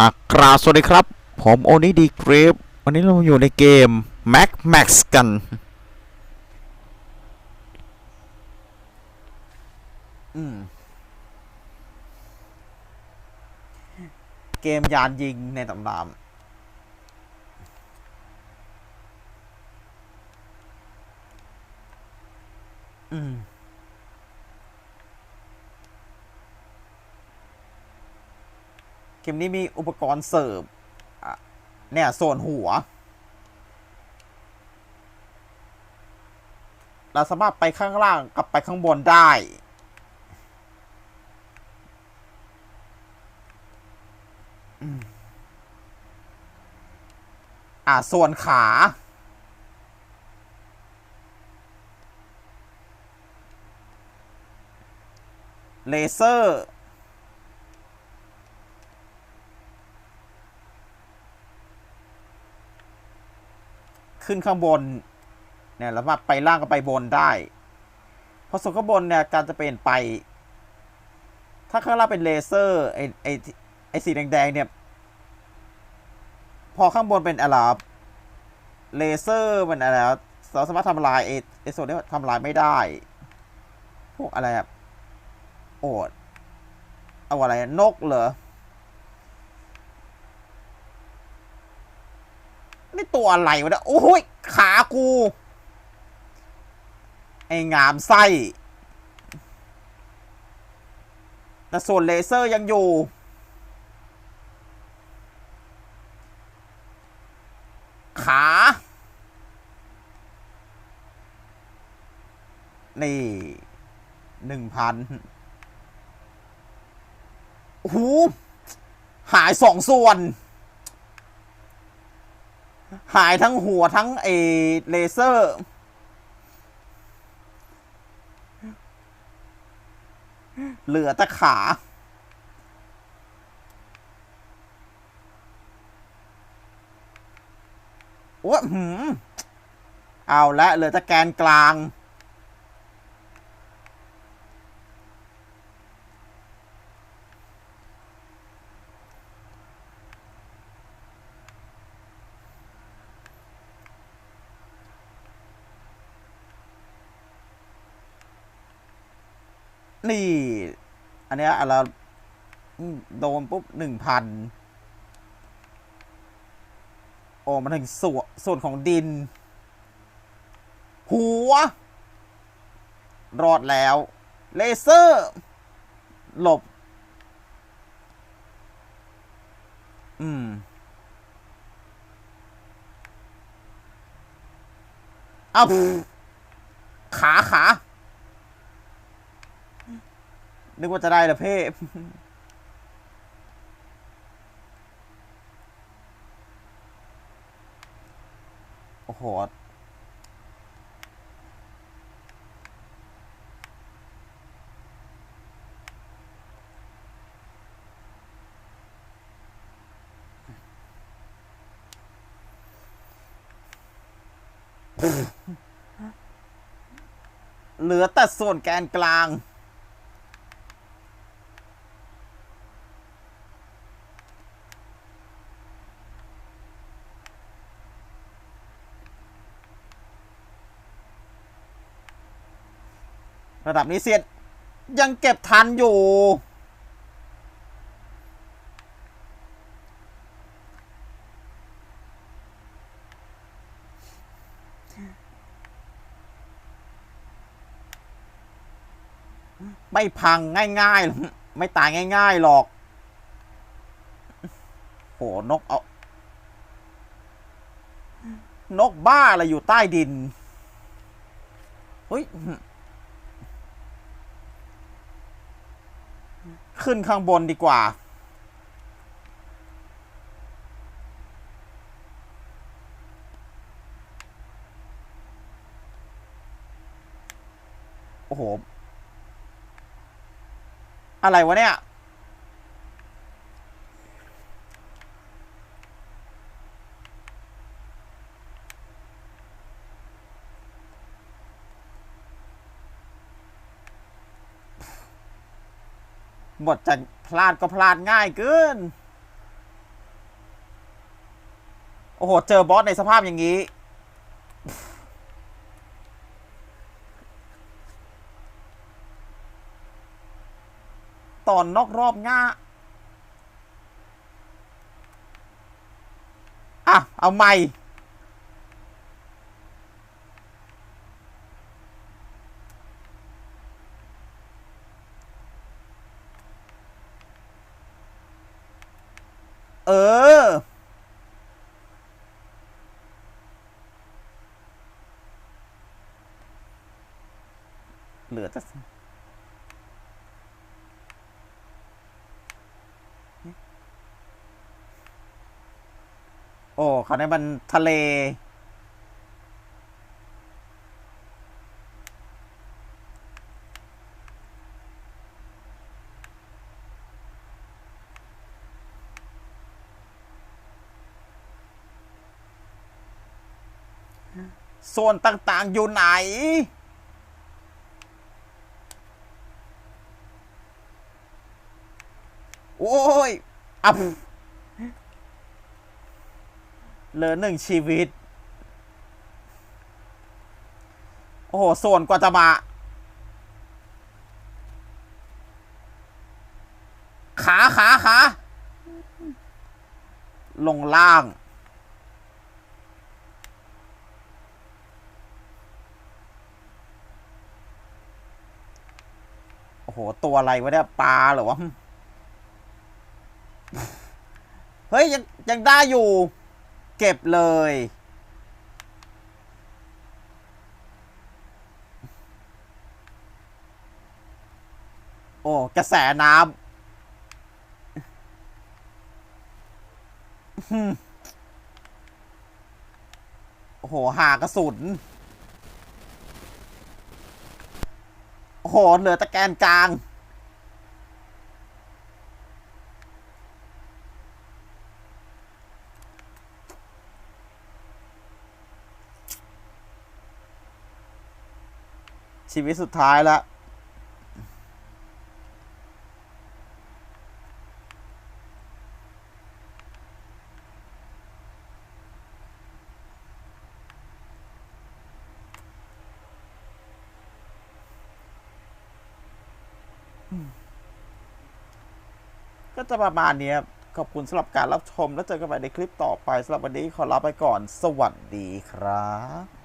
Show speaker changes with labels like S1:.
S1: อักราสวัสดีครับ ผมโอนิดีเกรฟวันนี้เราอยู่ในเกม Mac Max กัน เกมยานยิงในตำนานอืม เก มนี้มีอุปกรณ์เสริมอะเนี่ยส่วนหัว เราสามารถไปข้างล่างกับไปข้างบนได้ อ่าส่วนขา เลเซอร์ ขึ้นข้างบนเนี่ยแล้วมาไปล่างก็ไปบนได้พอส่วนข้างบนเนี่ยการจะเปลี่ยนไป ถ้าข้างล่างเป็นเลเซอร์ไอไอไอสีแดงๆเนี่ย พอข้างบนเป็นอะไรอะเลเซอร์มันอะไรเราสามารถทำลายไอไอส่วนนี้ทำลายไม่ได้ พวกอะไรอะโอดเอาอะไรนกเหรอ นี่ตัวอะไรวะเนี่ยโอ้ยขากู ไอ้งามไส้แต่ส่วนเลเซอร์ยังอยู่ ขา นี่หนึ่งพันโอ้โหหายสองส่วน หายทั้งหัวทั้งเอเลเซอร์ เหลือแต่ขา โอ้หืม เอาละเหลือแต่แกนกลาง นี่ อันเนี้ยอะไรอืมโดนปุ๊บหนึ่งพันโอ้มันถึงส่วนส่วนของดิน หัว รอดแล้ว เลเซอร์ หลบ อืม เอาขาขา นึกว่าจะได้ละเพ่โอ้โหเหลือแต่ส่วนแกนกลาง ระดับนี้เสียดยังเก็บทันอยู่ ไม่พังง่ายๆหรอไม่ตายง่ายๆ หรอก โห นกเอา นกบ้าอะไรอยู่ใต้ดิน เฮ้ย ขึ้นข้างบนดีกว่า โอ้โห อะไรวะเนี่ย บทจะพลาดก็พลาดง่ายเกิน โอ้โห เจอบอสในสภาพอย่างนี้ ตอนนอกรอบง่าอะ เอาใหม่ เหลือจะโอ้เขาในมันทะเลส่วนต่าง ๆ อยู่ไหน โอ้ย อับเหลือหนึ่งชีวิต โอ้โห ส่วนกว่าจะมาขาขาขาลงล่าง โอ้โห ตัวอะไรวะเนี่ย ปลาหรอวะ เฮ้ย ยังยังได้อยู่ เก็บเลย โอ้ กระแสน้ำโอ้โห หากระสุน โอ้โห เหลือตะแกนกลาง ชีวิตสุดท้ายล้วก็จะประมาณนี้ครับ ขอบคุณสำหรับการรับชม แล้วเจอกันใหม่ในคลิปต่อไปสำหรับวันนี้ขอลาไปก่อน สวัสดีครับ